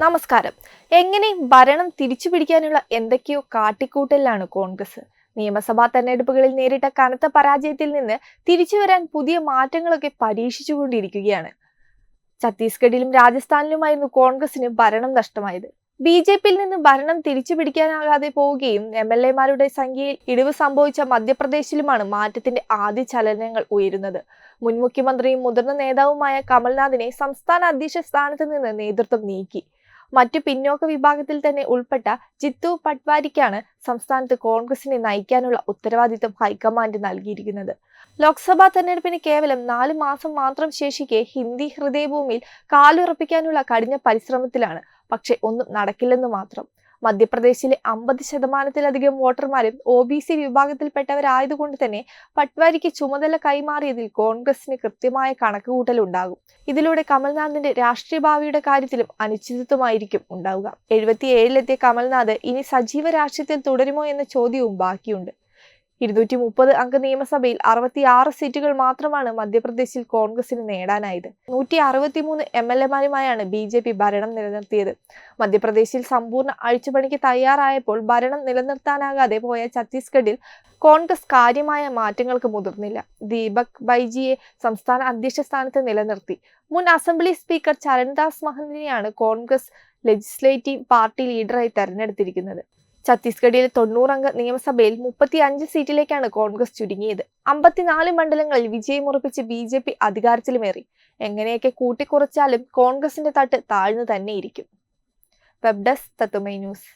നമസ്കാരം. എങ്ങനെ ഭരണം തിരിച്ചു പിടിക്കാനുള്ള എന്തൊക്കെയോ കാട്ടിക്കൂട്ടലിലാണ് കോൺഗ്രസ്. നിയമസഭാ തെരഞ്ഞെടുപ്പുകളിൽ നേരിട്ട കനത്ത പരാജയത്തിൽ നിന്ന് തിരിച്ചു വരാൻ പുതിയ മാറ്റങ്ങളൊക്കെ പരീക്ഷിച്ചുകൊണ്ടിരിക്കുകയാണ്. ഛത്തീസ്ഗഡിലും രാജസ്ഥാനിലുമായിരുന്നു കോൺഗ്രസിന് ഭരണം നഷ്ടമായത്. ബി ജെ പിയിൽ നിന്ന് ഭരണം തിരിച്ചു പിടിക്കാനാകാതെ പോവുകയും എം എൽ എമാരുടെ സംഖ്യയിൽ ഇടിവ് സംഭവിച്ച മധ്യപ്രദേശിലുമാണ് മാറ്റത്തിന്റെ ആദ്യ ചലനങ്ങൾ ഉയരുന്നത്. മുൻ മുഖ്യമന്ത്രിയും മുതിർന്ന നേതാവുമായ കമൽനാഥിനെ സംസ്ഥാന അധ്യക്ഷ സ്ഥാനത്ത് നിന്ന് നേതൃത്വം നീക്കി. മറ്റു പിന്നോക്ക വിഭാഗത്തിൽ തന്നെ ഉൾപ്പെട്ട ജിത്തു പട്വാരിക്കാണ് സംസ്ഥാനത്ത് കോൺഗ്രസിനെ നയിക്കാനുള്ള ഉത്തരവാദിത്തം ഹൈക്കമാൻഡ് നൽകിയിരിക്കുന്നത്. ലോക്സഭാ തെരഞ്ഞെടുപ്പിന് കേവലം നാല് മാസം മാത്രം ശേഷിക്കെ ഹിന്ദി ഹൃദയഭൂമിയിൽ കാലുറപ്പിക്കാനുള്ള കഠിന പരിശ്രമത്തിലാണ്. പക്ഷെ ഒന്നും നടക്കില്ലെന്ന് മാത്രം. മധ്യപ്രദേശിലെ അമ്പത് ശതമാനത്തിലധികം വോട്ടർമാരും ഒ ബി സി വിഭാഗത്തിൽപ്പെട്ടവരായതുകൊണ്ട് തന്നെ പട്വാരിക്ക് ചുമതല കൈമാറിയതിൽ കോൺഗ്രസിന് കൃത്യമായ കണക്കുകൂട്ടൽ ഉണ്ടാകും. ഇതിലൂടെ കമൽനാഥിന്റെ രാഷ്ട്രീയ ഭാവിയുടെ കാര്യത്തിലും അനിശ്ചിതത്വമായിരിക്കും ഉണ്ടാവുക. എഴുപത്തിയേഴിലെത്തിയ കമൽനാഥ് ഇനി സജീവ രാഷ്ട്രീയത്തിൽ തുടരുമോ എന്ന ചോദ്യവും ബാക്കിയുണ്ട്. ഇരുന്നൂറ്റി മുപ്പത് അംഗ നിയമസഭയിൽ അറുപത്തിയാറ് സീറ്റുകൾ മാത്രമാണ് മധ്യപ്രദേശിൽ കോൺഗ്രസിന് നേടാനായത്. നൂറ്റി അറുപത്തിമൂന്ന് എം എൽ എമാരുമായാണ് ബി ജെ പി ഭരണം നിലനിർത്തിയത്. മധ്യപ്രദേശിൽ സമ്പൂർണ അഴിച്ചുപണിക്ക് തയ്യാറായപ്പോൾ ഭരണം നിലനിർത്താനാകാതെ പോയ ഛത്തീസ്ഗഡിൽ കോൺഗ്രസ് കാര്യമായ മാറ്റങ്ങൾക്ക് മുതിർന്നില്ല. ദീപക് ബൈജിയെ സംസ്ഥാന അധ്യക്ഷ സ്ഥാനത്ത് നിലനിർത്തി. മുൻ അസംബ്ലി സ്പീക്കർ ചരൺദാസ് മഹന്തിനെയാണ് കോൺഗ്രസ് ലെജിസ്ലേറ്റീവ് പാർട്ടി ലീഡറായി തെരഞ്ഞെടുത്തിരിക്കുന്നത്. ഛത്തീസ്ഗഡിലെ തൊണ്ണൂറംഗ നിയമസഭയിൽ മുപ്പത്തി അഞ്ച് സീറ്റിലേക്കാണ് കോൺഗ്രസ് ചുരുങ്ങിയത്. അമ്പത്തിനാല് മണ്ഡലങ്ങളിൽ വിജയമുറപ്പിച്ച് ബി ജെ പി അധികാരത്തിലുമേറി. എങ്ങനെയൊക്കെ കൂട്ടിക്കുറച്ചാലും കോൺഗ്രസിന്റെ തട്ട് താഴ്ന്നു തന്നെയിരിക്കും. വെബ് ഡെസ്ക് തത്തുമൈ ന്യൂസ്.